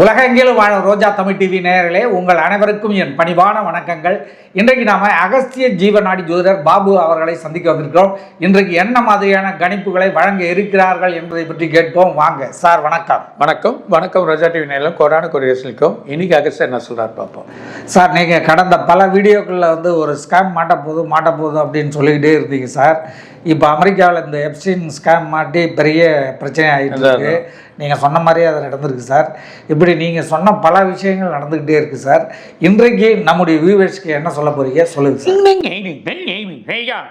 உலகெங்கிலும் வாழும் ரோஜா தமிழ் டிவி நேயர்களே உங்கள் அனைவருக்கும் என் பணிவான வணக்கங்கள். இன்றைக்கு நாம அகஸ்திய ஜீவநாடி ஜோதிடர் பாபு அவர்களை சந்திக்க வந்திருக்கிறோம். இன்றைக்கு என்ன மாதிரியான கணிப்புகளை வழங்க இருக்கிறார்கள் என்பதை பற்றி கேட்போம். வாங்க சார் வணக்கம். வணக்கம். வணக்கம் ரோஜா டிவி நேரில் கொரோனா கொரியர்ஸ்லிக்கும் இன்னைக்கு அகஸ்டர் என்ன சொல்றாரு பார்ப்போம். சார் நீங்கள் கடந்த பல வீடியோக்களில் வந்து ஒரு ஸ்கேம் மாட்ட போகுது அப்படின்னு சொல்லிக்கிட்டே இருந்தீங்க சார். இப்போ அமெரிக்காவில் இந்த எப்சின் ஸ்கேம் மாட்டி பெரிய பிரச்சனை ஆகிட்டு இருக்கு. நீங்கள் சொன்ன மாதிரியே அது நடந்திருக்கு சார் இப்படி நீங்கள் சொன்ன பல விஷயங்கள் நடந்துக்கிட்டே இருக்குது சார் இன்றைக்கு நம்முடைய வியூவர்ஸ்க்கு என்ன சொல்ல போகிறீங்க சொல்லுங்கள் sir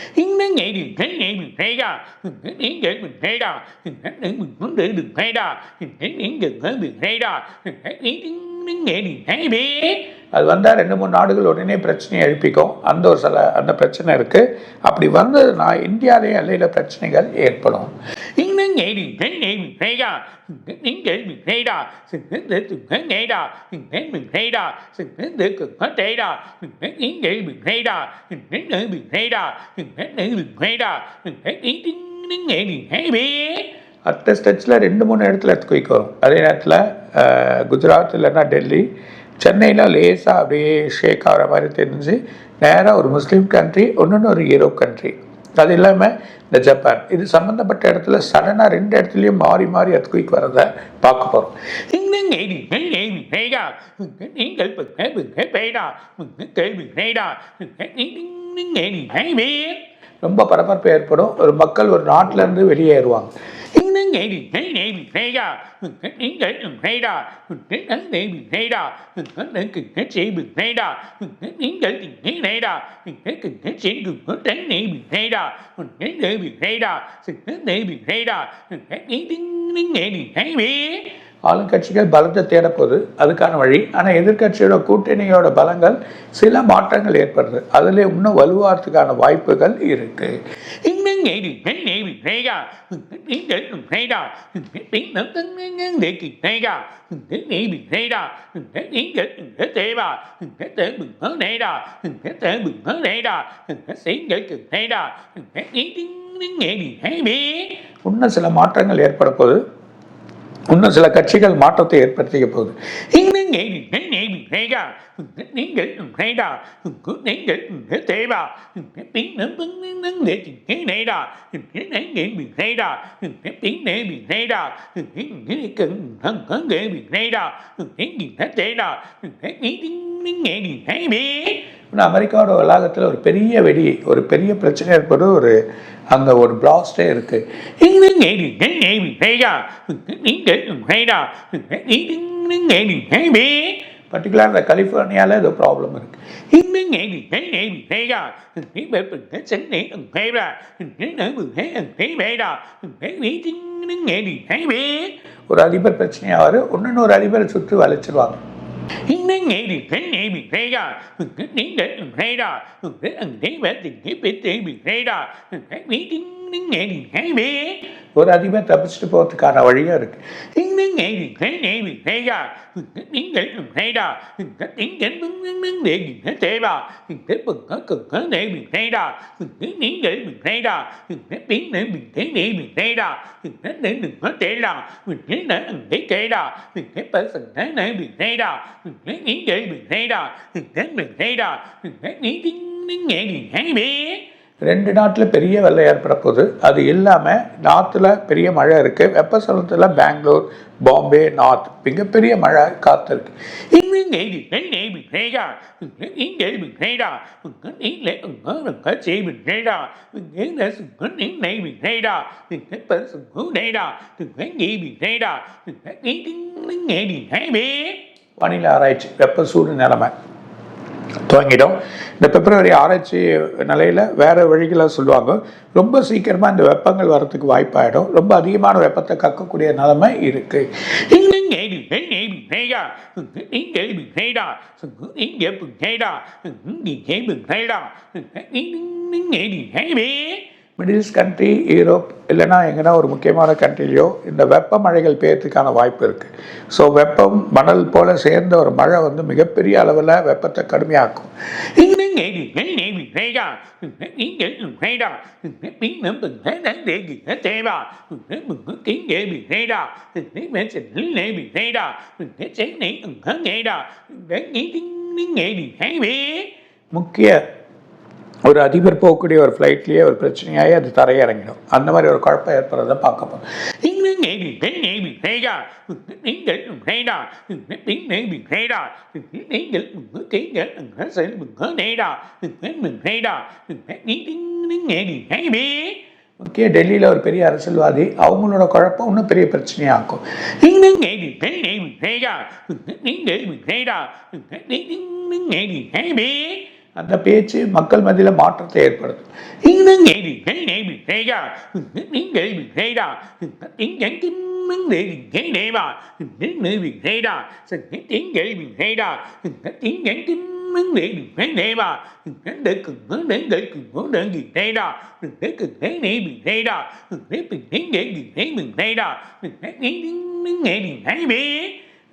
tiếng nói nhẹ đừng thấy nhẹ mình hay ra đừng thấy nhẹ mình hay ra đừng thấy nhẹ mình vấn đề đừng hay ra đừng nghe nhẹ đừng thấy mình hay ra đừng thấy nhẹ đừng thấy biết அது வந்தால் ரெண்டு மூணு நாடுகள் உடனே பிரச்சனையை எழுப்பிக்கும் அந்த ஒரு சில அந்த பிரச்சனை இருக்கு அப்படி வந்ததுன்னா இந்தியாவிலே எல்லையில் பிரச்சனைகள் ஏற்படும் அடுத்த ஸ்டெச்சில் ரெண்டு மூணு இடத்துல எர்த்குயிக் வரும் அதே நேரத்தில் குஜராத் இல்லைன்னா டெல்லி சென்னையில் லேசாக அப்படியே ஷேக் ஆகிற மாதிரி தெரிஞ்சு நேராக ஒரு முஸ்லீம் கண்ட்ரி ஒன்று ஒரு யூரோப் கண்ட்ரி அது இல்லாமல் இந்த ஜப்பான். இது சம்மந்தப்பட்ட இடத்துல சடனாக ரெண்டு இடத்துலையும் மாறி மாறி எர்த்குயிக் வரதை பார்க்க போகிறோம் ரொம்ப பரபரப்பு ஏற்படும் ஒரு மக்கள் ஒரு நாட்டிலேருந்து வெளியேறுவாங்க ஆளுங்கட்சிகள் பலத்தை தேடப்போகுது. அதுக்கான வழி. ஆனால் எதிர்கட்சியோட கூட்டணியோட பலங்கள் சில மாற்றங்கள் ஏற்படுது. அதில் இன்னும் வலுவாகிறதுக்கான வாய்ப்புகள் இருக்கு. இன்னும் சில மாற்றங்கள் ஏற்பட போகுது. இன்னும் சில கட்சிகள் மாற்றத்தை ஏற்படுத்திய போகுது இன்னும் அமெரிக்காவோட வளாகத்தில் ஒரு பெரிய வெடி ஒரு பெரிய பிரச்சனை ஏற்படு ஒரு அங்கே ஒரு பிளாஸ்டே இருக்குது பர்டிகுலர் இந்த கலிஃபோர்னியாவில் ஏதோ ப்ராப்ளம் இருக்குது ஒரு அதிபர் பிரச்சனையாவாரு ஒன்று ஒரு அதிபரை சுற்றி வளைச்சிருவாங்க Hiến đến nghĩ thì thánh nghĩ bị thay ra. Thường thích đến để thường thay ra. Thường thích ẩn thế bởi tình kiếp bởi tình bị thay ra. Thường thích biết tính ஒரு அதிகமாக தப்பிச்சுட்டு போகிறதுக்கான வழியும் இருக்கு ரெண்டு நாட்டில் பெரிய வெள்ளம் ஏற்பட போகுது அது இல்லாமல் நார்த்தில் பெரிய மழை இருக்குது வெப்பசலத்தில் பெங்களூர் பாம்பே நார்த் மிகப்பெரிய மழை காத்து இருக்கு வானிலை ஆராய்ச்சி வெப்ப சூடு நிலைமை. துவங்கிடும். இந்த பிப்ரவரி ஆராய்ச்சி நிலையில் வேறு வழிகளை சொல்லுவாங்க. ரொம்ப சீக்கிரமாக இந்த வெப்பங்கள் வரத்துக்கு வாய்ப்பாயிடும். ரொம்ப அதிகமான வெப்பத்தை கக்கக்கூடிய நிலைமை இருக்குது இங்கே மிடில் ஈஸ்ட் கண்ட்ரி யூரோப் இல்லைன்னா எங்கன்னா ஒரு முக்கியமான கண்ட்ரிலையோ இந்த வெப்ப மழைகள் பெய்யறதுக்கான வாய்ப்பு இருக்குது ஸோ வெப்பம் மணல் போல் சேர்ந்த ஒரு மழை வந்து மிகப்பெரிய அளவில் வெப்பத்தை கடுமையாக்கும். முக்கிய ஒரு அதிபர் போகக்கூடிய ஒரு ஃப்ளைட்லேயே ஒரு பிரச்சனையாகி அது தரையிறங்கிடும் அந்த மாதிரி ஒரு குழப்பம் ஏற்படுறதை பார்க்க போகிறோம் முக்கிய டெல்லியில் ஒரு பெரிய அரசியல்வாதி அவங்களோட குழப்பம் இன்னும் பெரிய பிரச்சனையாகும் அந்த பேச்சு மக்கள் மத்தியில் மாற்றத்தை ஏற்படுத்தும்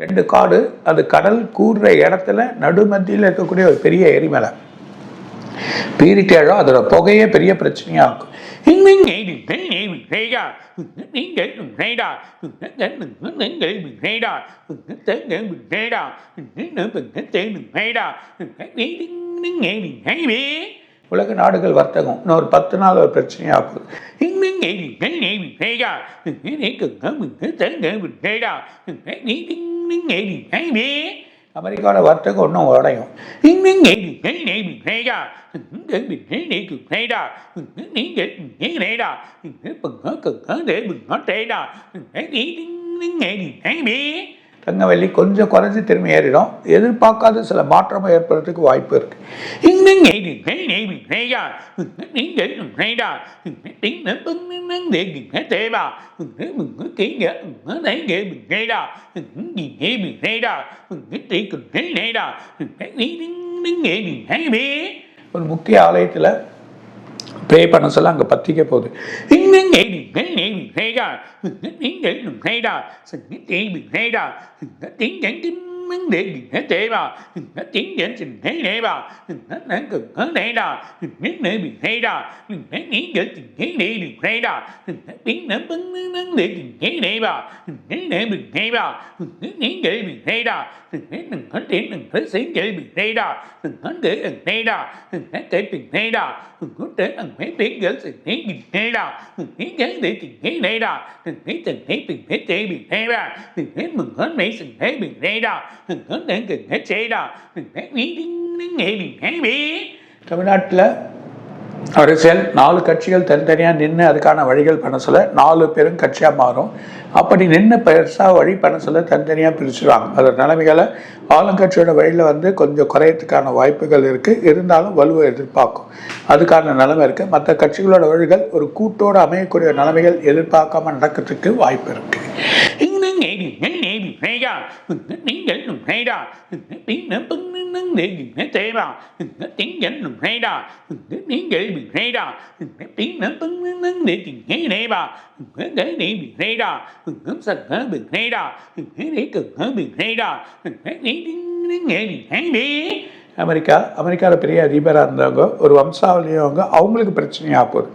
ரெண்டு காடு அது கடல் கூடுற இடத்துல நடுமத்தியில் இருக்கக்கூடிய ஒரு பெரிய எரிமலை பீரிட்டேழம் அதோட புகையே பெரிய பிரச்சனையாக இருக்கும் உலக நாடுகள் வர்த்தகம் இன்னும் ஒரு பத்து நாள் ஒரு பிரச்சனையாக போகுது அமெரிக்காவில் வர்த்தகம் ஒன்றும் உடையும் தங்கவெள்ளி கொஞ்சம் குறைஞ்சி திரும்பி ஏறிடும். எதிர்பார்க்காத சில மாற்றம் ஏற்படுறதுக்கு வாய்ப்பு இருக்கு. ஒரு முக்கிய ஆலயத்தில் ப்ரே பண்ண சொல்ல அங்கே பத்திக்க போகுது. mình hay ra mình thích tiến đến mình hay đó, mình đã tiến mình hay đó, mình đã tiến đến vấn đề gì hết thế bà hết chính đến trình thấy đấy bà hết hết cực hết đấy đó hết nơi mình thấy đó mình hết nghĩ được trình thấy đấy đừng thấy đó hết biến đến vấn vấn đề trình thấy đấy bà hết để mình thấy bà hết nghĩ để mình thấy đó hết đừng hết đến đừng hết xí để mình thấy đó đừng hết để đừng thấy đó hết để mình thấy đó đừng hết để đừng hết tiếng đến trình thấy mình thấy đó hết để để trình thấy đấy đó đừng hết trình thấy mình hết để mình thấy bà đừng hết mừng hết mấy sinh thấy bình thấy đó தமிழ்நாட்டில் அரசியல் நாலு கட்சிகள் தனித்தனியாக நின்று அதுக்கான வழிகள் பண்ண சொல்ல நாலு பேரும் கட்சியாக மாறும். அப்படி நின்று பெருசாக வழி பண்ண சொல்ல தனித்தனியாக பிரிச்சுருவாங்க. அதோட நிலைமைகளை ஆளுங்கட்சியோட வழியில் வந்து கொஞ்சம் குறையத்துக்கான வாய்ப்புகள் இருக்குது இருந்தாலும் வலுவை எதிர்பார்க்கும். அதுக்கான நிலைமை இருக்குது மற்ற கட்சிகளோட வழிகள் ஒரு கூட்டோடு அமையக்கூடிய நிலைமைகள் எதிர்பார்க்காம நடக்கிறதுக்கு வாய்ப்பு இருக்குது அமெரிக்கா அமெரிக்காவில் பெரிய அதிபராக இருந்தவங்க ஒரு வம்சாவளியவங்க அவங்களுக்கு பிரச்சனையாக போகுது.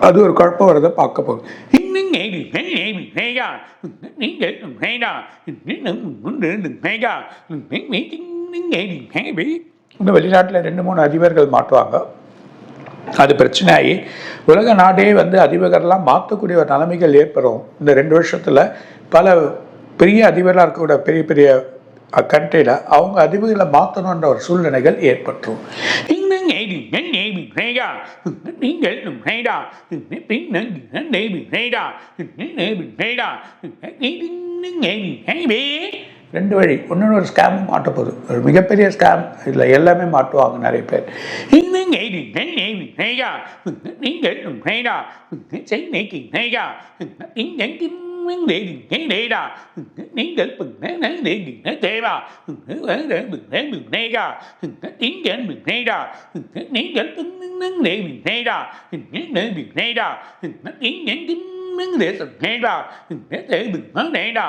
அது ஒரு குழப்பம் வரதை பார்க்க போகுது. இன்னும் வெளிநாட்டில் ரெண்டு மூணு அதிபர்கள் மாட்டுவாங்க. அது பிரச்சனை ஆகி உலக நாடே வந்து அதிபர்கள்லாம் மாற்றக்கூடிய ஒரு நிலைமைகள் ஏற்படும். இந்த ரெண்டு வருஷத்தில் பல பெரிய அதிபராக இருக்கக்கூடிய பெரிய பெரிய கண்ட்ரியில் அவங்க அதிபர்களை மாற்றணுன்ற ஒரு சூழ்நிலைகள் ஏற்பட்டுரும். ரெண்டு வழி. இன்னொன்று ஒரு ஸ்கேம் மாட்ட போகுது. ஒரு மிகப்பெரிய ஸ்கேம் இதில் எல்லாமே மாட்டுவாங்க நிறைய பேர். நீங்கள் தேவா நேகா நீங்கள் நேடா நீங்கள் நேடா நேடா நீங்கள் நேடா நேடா நேடா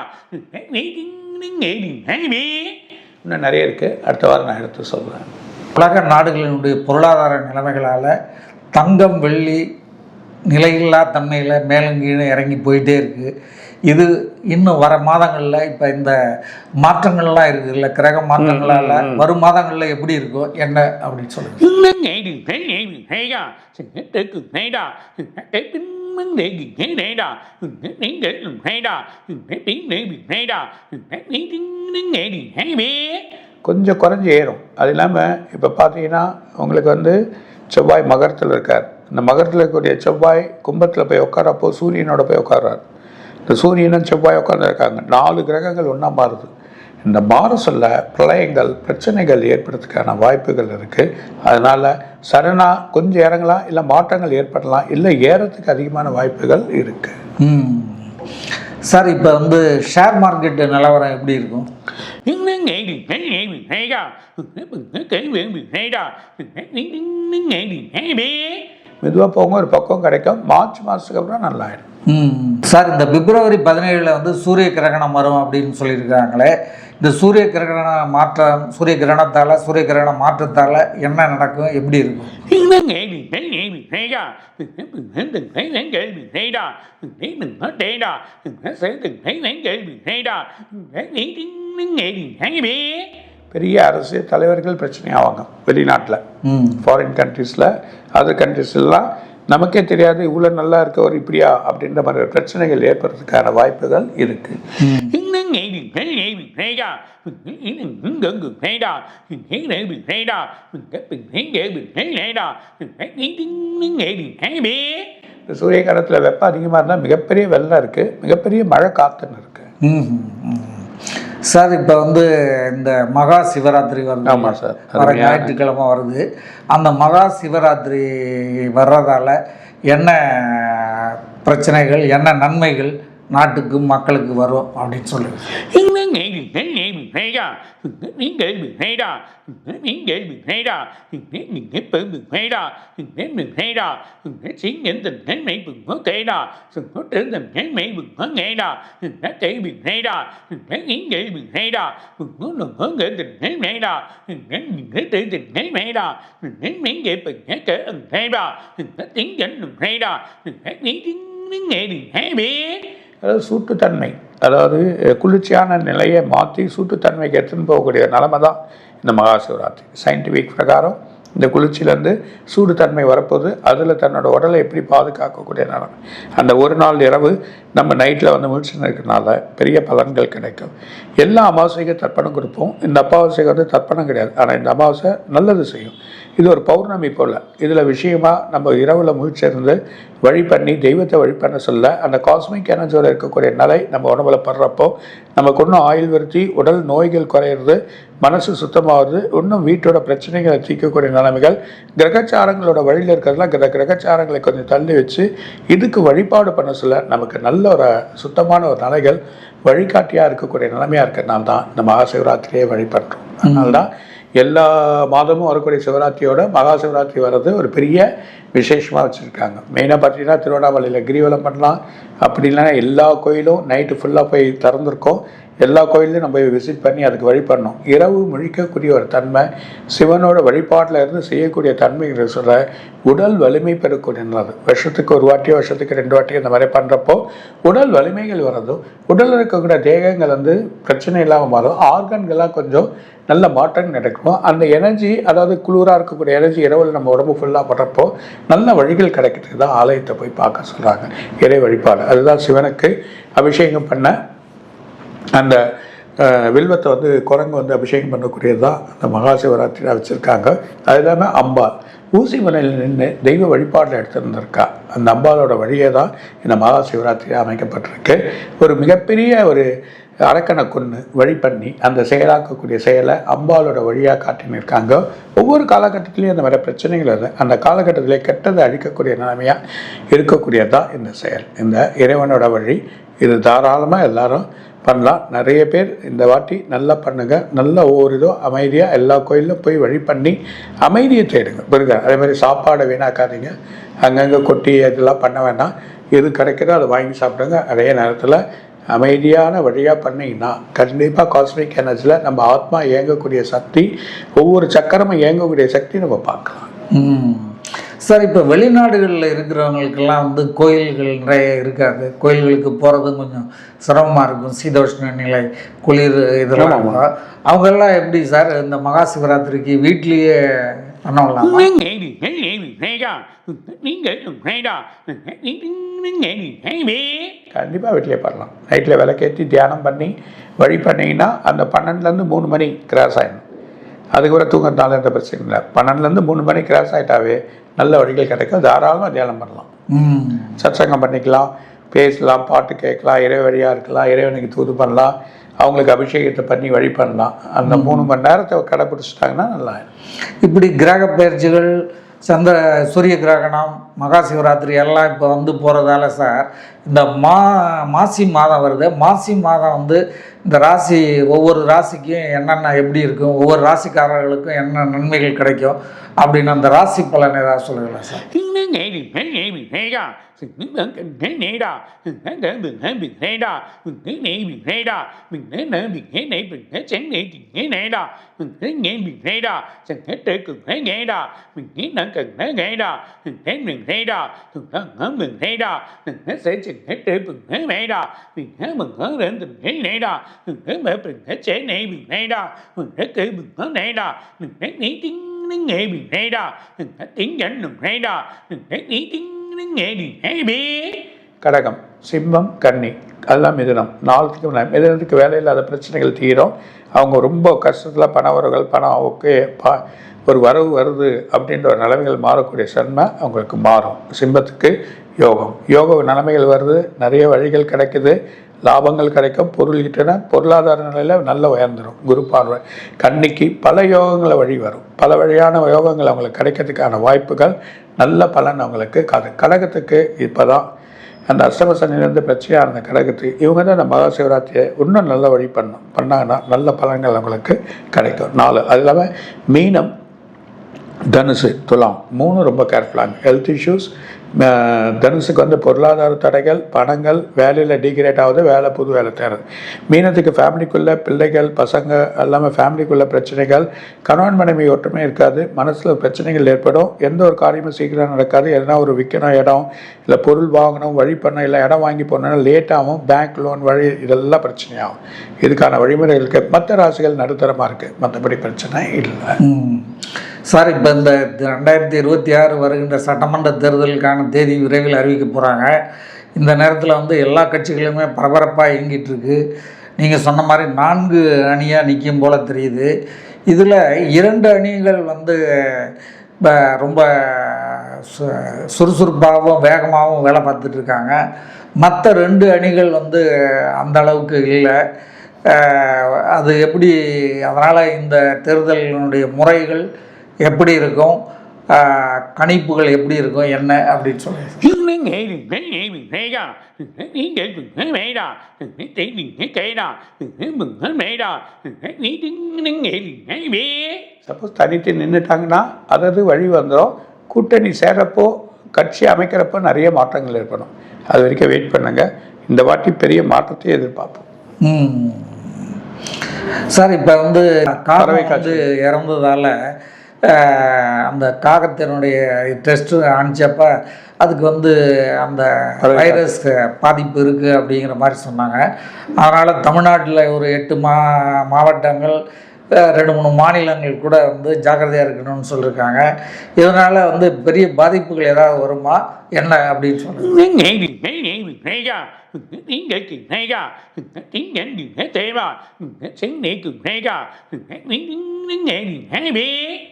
இன்னும் நிறைய இருக்குது அடுத்த வாரம் நான் எடுத்து சொல்கிறேன் உலக நாடுகளினுடைய பொருளாதார நிலைமைகளால் தங்கம் வெள்ளி நிலையில்லா தன்மையில் மேலும் கீழே இறங்கி போயிட்டே இருக்குது இது இன்னும் வர மாதங்களில் இப்போ இந்த மாற்றங்கள்லாம் இருக்குதுல்ல கிரக மாற்றங்களால் வரும் மாதங்களில் எப்படி இருக்கும் என்ன அப்படின்னு சொல்லுங்கள் கொஞ்சம் குறைஞ்சி ஏறும். அது இல்லாமல் இப்போ பார்த்தீங்கன்னா உங்களுக்கு வந்து செவ்வாய் மகரத்தில் இருக்கார். இந்த மகரத்தில் இருக்கக்கூடிய செவ்வாய் கும்பத்தில் போய் உட்காரப்போ சூரியனோட போய் உட்கார்றார் இந்த சூரியனும் செவ்வாய் உட்காந்துருக்காங்க நாலு கிரகங்கள் ஒன்றா மாறுது இந்த மாற சொல்ல பிரளயங்கள் பிரச்சனைகள் ஏற்படுறதுக்கான வாய்ப்புகள் இருக்குது அதனால் சடனாக கொஞ்சம் இறங்கலாம் இல்லை மாற்றங்கள் ஏற்படலாம் இல்லை ஏறத்துக்கு அதிகமான வாய்ப்புகள் இருக்குது ம் சார் இப்போ வந்து ஷேர் மார்க்கெட் நிலவரம் எப்படி இருக்கும் மெதுவாக போங்க ஒரு பக்கம் கிடைக்கும். மார்ச் மாதத்துக்கு அப்புறம் நல்லா ஆயிடும் ம். சார் இந்த பிப்ரவரி பதினேழில் வந்து சூரிய கிரகணம் வரும் அப்படின்னு சொல்லியிருக்காங்களே இந்த சூரிய கிரகண மாற்றம் சூரிய கிரகணத்தால் சூரிய கிரகண மாற்றத்தால் என்ன நடக்கும்? எப்படி இருக்கும்? பெரிய அரசியல் தலைவர்கள் பிரச்சனை ஆவாங்க வெளிநாட்டில் ஃபாரின் கண்ட்ரீஸில் அதர் கண்ட்ரீஸ்லாம் நமக்கே தெரியாது இவ்வளோ நல்லா இருக்கவர் இப்படியா அப்படின்ற மாதிரி பிரச்சனைகள் ஏற்படுறதுக்கான வாய்ப்புகள் இருக்குது இந்த சூரிய காலத்தில் வெப்பம் அதிகமாக இருந்தால் மிகப்பெரிய வெள்ளம் இருக்குது மிகப்பெரிய மழை காத்துன்னு இருக்குது. சார் இப்போ வந்து இந்த மகா சிவராத்திரி வருது. ஆமாம் சார் வர ஞாயிற்றுக்கிழமை வருது. அந்த மகா சிவராத்திரி வர்றதால என்ன பிரச்சனைகள் என்ன நன்மைகள் நாட்டுக்கு மக்களுக்கு வரும் அப்படின்னு thấy nghe mình hay ra mình thấy miếng để mình hay ra mình thấy miếng để mình hay ra mình thấy mình thấy tự mình hay ra mình thấy mình hay ra mình thấy chiến những tình thấy mẹ mình có thể ra mình có tưởng tình thấy mẹ mình có nghe ra mình thấy kể mình hay ra mình thấy miếng để mình hay ra mình có lòng có nghệ tình thấy mẹ ra mình thấy mình thấy tự tình thấy mẹ ra mình thấy miếng để mình thấy kể ẩn hay ra mình thấy tiếng dẫn mình hay ra mình thấy miếng tiếng nghệ mình hay biết அதாவது சூட்டுத்தன்மை. அதாவது குளிர்ச்சியான நிலையை மாற்றி சூட்டுத்தன்மைக்கு எடுத்துன்னு போகக்கூடிய நிலமை தான் இந்த மகா சிவராத்திரி சயின்டிஃபிக் பிரகாரம் இந்த குளிர்ச்சியிலேருந்து சூடுத்தன்மை வரப்போகுது அதில் தன்னோட உடலை எப்படி பாதுகாக்கக்கூடிய நேரம் அந்த ஒரு நாள் இரவு நம்ம நைட்டில் வந்து முழிச்சுன்னு இருக்கிறனால பெரிய பலன்கள் கிடைக்கும். எல்லா அமாவாசைக்கும் தர்ப்பணம் கொடுப்போம். இந்த அமாவாசைக்கு வந்து தர்ப்பணம் கிடையாது. ஆனால் இந்த அமாவாசை நல்லது செய்யும். இது ஒரு பௌர்ணமி போல். இதில் விஷயமா நம்ம இரவில் முழிச்சிருந்து வழி பண்ணி தெய்வத்தை வழி பண்ண சொல்ல அந்த காஸ்மிக் எனர்ஜியில் இருக்கக்கூடிய நிலை நம்ம உடம்புல படுறப்போ நமக்கு இன்னும் ஆயுள் விருத்தி உடல் நோய்கள் குறையிறது மனசு சுத்தமாகிறது இன்னும் வீட்டோட பிரச்சனைகளை தீர்க்கக்கூடிய நிலைமைகள் கிரகச்சாரங்களோட வழியில் இருக்கிறதுலாம் கிர கிரகச்சாரங்களை கொஞ்சம் தள்ளி வச்சு இதுக்கு வழிபாடு பண்ண சொல்ல நமக்கு நல்ல ஒரு சுத்தமான ஒரு நிலைகள் வழிகாட்டியாக இருக்கக்கூடிய நிலைமையாக இருக்கிறனால தான் இந்த மகா சிவராத்திரியை வழிபடுறோம். அதனால தான் எல்லா மாதமும் வரக்கூடிய சிவராத்திரியோட மகா சிவராத்திரி வர்றது ஒரு பெரிய விசேஷமாக வச்சுருக்காங்க. மெயினாக பார்த்தீங்கன்னா திருவண்ணாமலையில் கிரிவலம் பண்ணலாம். அப்படி இல்லைன்னா எல்லா கோயிலும் நைட்டு ஃபுல்லாக போய் திறந்துருக்கோம். எல்லா கோயிலையும் நம்ம விசிட் பண்ணி அதுக்கு வழிபடணும். இரவு முழிக்கக்கூடிய ஒரு தன்மை சிவனோட வழிபாட்டில் இருந்து செய்யக்கூடிய தன்மைங்கிற சொல்ல உடல் வலிமை பெறக்கூடியது வருஷத்துக்கு ஒரு வாட்டியோ வருஷத்துக்கு ரெண்டு வாட்டியோ இந்த மாதிரி பண்ணுறப்போ உடல் வலிமைகள் வரதும் உடலில் இருக்கக்கூடிய தேகங்கள் வந்து பிரச்சனை இல்லாமல் மாறும். ஆர்கன்கள்லாம் கொஞ்சம் நல்ல மாற்றம் நடக்கும். அந்த எனர்ஜி அதாவது குளிராக இருக்கக்கூடிய எனர்ஜி இரவில் நம்ம உடம்பு ஃபுல்லாக படுறப்போ நல்ல வழிகள் கிடைக்கிறதுக்கு தான் ஆலயத்தை போய் பார்க்க சொல்கிறாங்க இறை வழிபாடு. அதுதான் சிவனுக்கு அபிஷேகம் பண்ண அந்த வில்வத்தை வந்து குரங்கு வந்து அபிஷேகம் பண்ணக்கூடியது தான் அந்த மகா சிவராத்திரியில் வச்சுருக்காங்க. அது இல்லாமல் அம்பாள். ஊசி மலையில் நின்று தெய்வ வழிபாட்டில் எடுத்துருந்திருக்கா. அந்த அம்பாளோட வழியே தான் இந்த மகா சிவராத்திரி அமைக்கப்பட்டிருக்கு. ஒரு மிகப்பெரிய ஒரு அரக்கனை கொன்று வழி பண்ணி அந்த செயலாக்கக்கூடிய செயலை அம்பாலோட வழியாக காட்டினிருக்காங்க. ஒவ்வொரு காலகட்டத்திலையும் அந்த மாதிரி பிரச்சனைகள் இருந்து அந்த காலகட்டத்திலே கெட்டதை அழிக்கக்கூடிய நிலைமையாக இருக்கக்கூடியதான் இந்த செயல். இந்த இறைவனோட வழி. இது தாராளமாக எல்லாரும் பண்ணலாம். நிறைய பேர் இந்த வாட்டி நல்லா பண்ணுங்க. நல்ல ஒவ்வொரு இதோ அமைதியாக எல்லா கோயிலும் போய் வழி பண்ணி அமைதியை தேடுங்க. புரியுதா? அதே மாதிரி சாப்பாடை வீணாக்காதீங்க. அங்கங்கே கொட்டி இதெல்லாம் பண்ண வேண்டாம். எது கிடைக்குதோ அதை வாங்கி சாப்பிடுங்க. அதே நேரத்தில் அமைதியான வழியாக பண்ணிங்கன்னா கண்டிப்பாக காஸ்மிக் எனர்ஜியில் நம்ம ஆத்மா இயங்கக்கூடிய சக்தி ஒவ்வொரு சக்கரமும் இயங்கக்கூடிய சக்தி நம்ம பார்க்கலாம். சார் இப்போ வெளிநாடுகளில் இருக்கிறவங்களுக்கெல்லாம் வந்து கோயில்கள் நிறைய இருக்காது கோயில்களுக்கு போகிறது கொஞ்சம் சிரமமாக இருக்கும் சீதோஷ்ண நிலை குளிர் இதெல்லாம். அவங்கெல்லாம் எப்படி சார் இந்த மகா சிவராத்திரிக்கு வீட்லேயே கண்டிப்பாக வீட்டிலே பண்ணலாம். நைட்டில் விளக்கேற்றி தியானம் பண்ணி வழி பண்ணிங்கன்னா அந்த பன்னெண்டுலேருந்து மூணு மணி கிராஸ் ஆகிடும் அதுக்கப்புறம் தூங்கறதுனால எந்த பிரச்சனையும் இல்லை. பன்னெண்டுலேருந்து மூணு மணி கிராஸ் ஆகிட்டாவே நல்ல வழிகள் கிடைக்கும். தாராளமாக தியானம் பண்ணலாம். ம். சத்சங்கம் பண்ணிக்கலாம். பேசலாம் பாட்டு கேட்கலாம் இறை வழியாக இருக்கலாம் இறைவனுக்கு தூது பண்ணலாம். அவங்களுக்கு அபிஷேகத்தை பண்ணி வழி பண்ணலாம். அந்த மூணு மணி நேரத்தை கடைப்பிடிச்சிட்டாங்கன்னா நல்லா. இப்படி கிரக பயிற்சிகள் சந்திர சூரிய கிரகணம் மகா சிவராத்திரி எல்லாம் இப்போ வந்து போகிறதால சார் இந்த மா மாசி மாதம் வருது. மாசி மாதம் வந்து இந்த ராசி ஒவ்வொரு ராசிக்கும் என்னென்ன எப்படி இருக்கும் ஒவ்வொரு ராசிக்காரர்களுக்கும் என்ன நன்மைகள் கிடைக்கும் அப்படின்னு அந்த ராசி பலன் ஏதாவது சொல்லுங்களேன் sir. mình đấng cần thế này đó mình thấy đấng mình thấy mình thấy đó mình thấy này mình thấy đó mình thấy này mình thấy này mình thấy chén này mình thấy này đó mình thấy nghe mình thấy đó chẳng hết trời cần thấy nghe đó mình thấy đấng cần thấy nghe đó mình thấy mình thấy đó thường đó ngỡ mình thấy đó mình thấy sẽ chẳng hết trời mình thấy này đó mình thấy mình ngỡ đến mình thấy này đó mình thấy mẹ mình thấy chén này mình thấy đó mình thấy kỹ mình ngỡ này đó mình thấy này tiếng nghe mình thấy đó mình thấy tiếng dẫn mình thấy đó mình thấy tiếng கடகம் சிம்மம் கன்னி. அதெல்லாம் மிதனம். நாளுக்கு மிதனத்துக்கு வேலையில்லாத வேலை இல்லாத பிரச்சனைகள் தீரும். அவங்க ரொம்ப கஷ்டத்தில் பண வரவுகள் பணம் ஓகே பா ஒரு வரவு வருது அப்படின்ற ஒரு நிலைமைகள் மாறக்கூடிய சன்மை அவங்களுக்கு மாறும். சிம்மத்துக்கு யோகம். யோக நிலைமைகள் வருது. நிறைய வழிகள் கிடைக்குது. லாபங்கள் கிடைக்கும். பொருள் ஈட்டினா பொருளாதார நிலையில் நல்ல உயர்ந்துடும் குரு பார்வை. கன்னிக்கு பல யோகங்களை வழி வரும். பல வழியான யோகங்கள் அவங்களுக்கு கிடைக்கிறதுக்கான வாய்ப்புகள் நல்ல பலன் அவங்களுக்கு. காது கடகத்துக்கு இப்போ தான் அந்த அஷ்டம சனிலேருந்து பிரச்சனையாக இருந்த கடகத்துக்கு இவங்க தான் அந்த மகா சிவராத்திரியை இன்னும் நல்ல வழி பண்ணும் பண்ணாங்கன்னா நல்ல பலன்கள் அவங்களுக்கு கிடைக்கும். நாலு அது இல்லாமல் மீனம் தனுசு துலாம் மூணு ரொம்ப கேர்ஃபுல்லாங்க ஹெல்த் இஷ்யூஸ் தனுசுக்கு வந்து பொருளாதார தடைகள் பணங்கள் வேலையில் டிகிரேட் ஆகுது வேலை புது வேலை தேர்றது மீனத்துக்கு ஃபேமிலிக்குள்ளே பிள்ளைகள் பசங்க எல்லாமே ஃபேமிலிக்குள்ளே பிரச்சனைகள். கணவன் மனைவி ஒற்றுமை இருக்காது. மனசில் பிரச்சனைகள் ஏற்படும். எந்த ஒரு காரியமும் சீக்கிரம் நடக்காது. எதனா ஒரு விற்கணும் இடம் இல்லை பொருள் வாங்கணும் வழி பண்ணணும் இல்லை இடம் வாங்கி போனோம்னா லேட்டாகவும் பேங்க் லோன் வழி இதெல்லாம் பிரச்சனையாகும். இதுக்கான வழிமுறை இருக்குது மற்ற ராசிகள் நடுத்தரமாக இருக்குது மற்றபடி பிரச்சனை இல்லை. சார் இப்போ இந்த ரெண்டாயிரத்தி இருபத்தி ஆறு வருகின்ற சட்டமன்ற தேர்தலுக்கான தேதி விரைவில் அறிவிக்க போகிறாங்க இந்த நேரத்தில் வந்து எல்லா கட்சிகளுமே பரபரப்பாக இயங்கிட்டு இருக்கு. நீங்கள் சொன்ன மாதிரி நான்கு அணியாக நிற்கும் போல் தெரியுது. இதில் இரண்டு அணிகள் வந்து இப்போ ரொம்ப சு- சுறுசுறுப்பாகவும் வேகமாகவும் வேலை பார்த்துட்டு இருக்காங்க. மற்ற ரெண்டு அணிகள் வந்து அந்த அளவுக்கு இல்லை. அது எப்படி அதனால் இந்த தேர்தலினுடைய முறைகள் எப்படி இருக்கும்? கணிப்புகள் எப்படி இருக்கும்? என்ன அப்படின்னு சொல்லி சப்போஸ் தனித்து நின்றுட்டாங்கன்னா அதாவது வழி வந்துடும் கூட்டணி சேர்றப்போ கட்சி அமைக்கிறப்போ நிறைய மாற்றங்கள் ஏற்படும். அது வரைக்கும் வெயிட் பண்ணுங்க. இந்த வாட்டி பெரிய மாற்றத்தை எதிர்பார்ப்போம். சார் இப்போ வந்து காகம் வந்து இறந்ததால அந்த காகத்தினுடைய டெஸ்ட்டு அனுப்பிச்சப்ப அதுக்கு வந்து அந்த வைரஸ் பாதிப்பு இருக்குது அப்படிங்கிற மாதிரி சொன்னாங்க. அதனால் தமிழ்நாட்டில் ஒரு எட்டு மா மாவட்டங்கள் ரெண்டு மூணு மாநிலங்கள் கூட வந்து ஜாக்கிரதையாக இருக்கணும்னு சொல்லியிருக்காங்க இதனால் வந்து பெரிய பாதிப்புகள் ஏதாவது வருமா? என்ன அப்படின்னு நேபி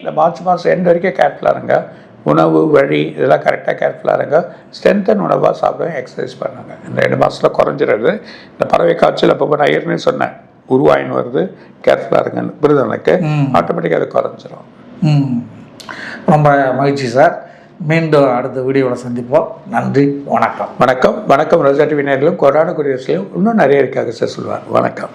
இந்த மார்ச் மாதம் எண்டு வரைக்கும் கேர்ஃபுல்லாக இருங்க. உணவு வழி இதெல்லாம் கரெக்டாக கேர்ஃபுல்லாக இருங்க. ஸ்ட்ரென்தன் உணவாக சாப்பிடுவேன் எக்ஸசைஸ் பண்ணுங்க. இந்த ரெண்டு மாதத்தில் குறைஞ்சிருது. இந்த பறவை காய்ச்சல் அப்போ நான் ஏற்கனவே சொன்னேன். உருவாயின் வருது. கேர்ஃபுல்லாக இருங்கன்னு விருதுகளுக்கு ஆட்டோமேட்டிக்காக அது குறைஞ்சிரும். ரொம்ப மகிழ்ச்சி சார். மீண்டும் அடுத்த வீடியோவில் சந்திப்போம். நன்றி வணக்கம். வணக்கம். வணக்கம். ரோஜா டிவி நேரிலும் கொரோனா குடியரசுலையும் இன்னும் நிறைய இருக்காங்க சார் சொல்லுவார் வணக்கம்.